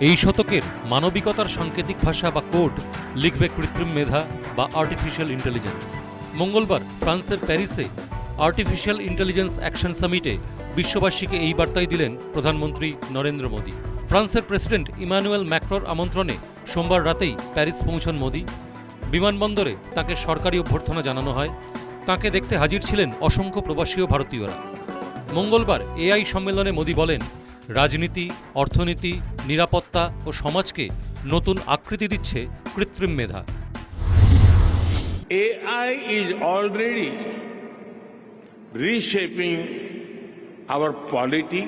এই শতকের মানবিকতার সাংকেতিক ভাষা বা কোড লিখবে কৃত্রিম মেধা বা আর্টিফিশিয়াল ইন্টেলিজেন্স মঙ্গলবার ফ্রান্সের প্যারিসে আর্টিফিশিয়াল ইন্টেলিজেন্স অ্যাকশন সামিটে বিশ্ববাসীকে এই বার্তাই দিলেন প্রধানমন্ত্রী নরেন্দ্র মোদী। ফ্রান্সের প্রেসিডেন্ট ইমানুয়েল ম্যাক্রোর আমন্ত্রণে সোমবার রাতেই প্যারিস পৌঁছন মোদী। বিমানবন্দরে তাকে সরকারি অভ্যর্থনা জানানো হয়। তাকে দেখতে হাজির ছিলেন অসংখ্য প্রবাসী ও ভারতীয়রা। মঙ্গলবার এআই সম্মেলনে মোদী বলেন রাজনীতি, অর্থনীতি, নিরাপত্তা ও সমাজকে নতুন আকৃতি দিচ্ছে কৃত্রিম মেধা। AI is already reshaping our polity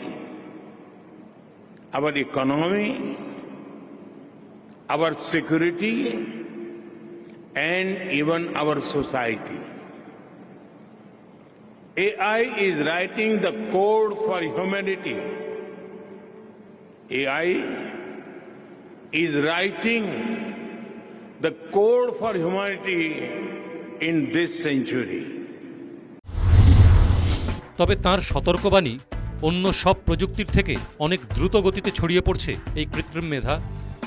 our economy our security and even our society AI is writing the code for humanity AI is writing the code for humanity in this century. তবে তার সতর্কবাণী অন্য সব প্রযুক্তির থেকে অনেক দ্রুত গতিতে ছড়িয়ে পড়ছে এই কৃত্রিম মেধা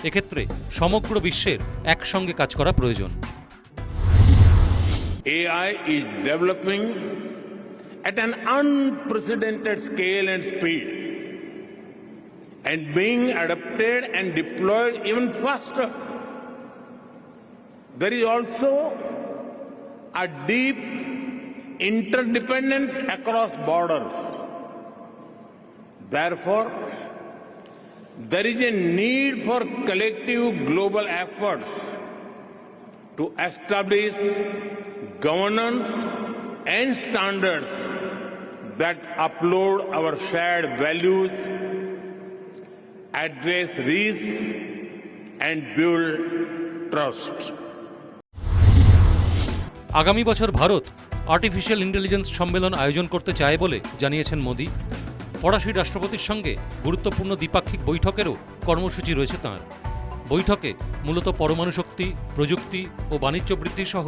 এক্ষেত্রে সমগ্র বিশ্বের একসঙ্গে কাজ করা প্রয়োজন AI is developing at an unprecedented scale and speed and being adapted and deployed even faster. There is also a deep interdependence across borders. Therefore, there is a need for collective global efforts to establish governance and standards that upload our shared values, address risks, and build trust. আগামী বছর Bharat artificial intelligence সম্মেলন আয়োজন করতে চায় বলে জানিয়েছেন মোদী। ফরাসি রাষ্ট্রপতির সঙ্গে গুরুত্বপূর্ণ দ্বিপাক্ষিক বৈঠকেরও কর্মসূচি রয়েছে তাঁর। বৈঠকে মূলত পরমাণু শক্তি প্রযুক্তি ও বাণিজ্য বৃদ্ধি সহ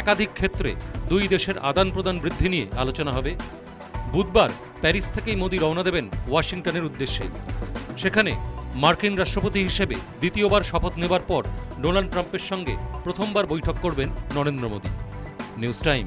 একাধিক ক্ষেত্রে দুই দেশের আদান প্রদান বৃদ্ধি নিয়ে আলোচনা হবে। বুধবার প্যারিস থেকেই মোদী রওনা দেবেন ওয়াশিংটনের উদ্দেশ্যে। সেখানে মার্কিন রাষ্ট্রপতি হিসেবে দ্বিতীয়বার শপথ নেবার পর ডোনাল্ড ট্রাম্পের সঙ্গে প্রথমবার বৈঠক করবেন নরেন্দ্র মোদী। News time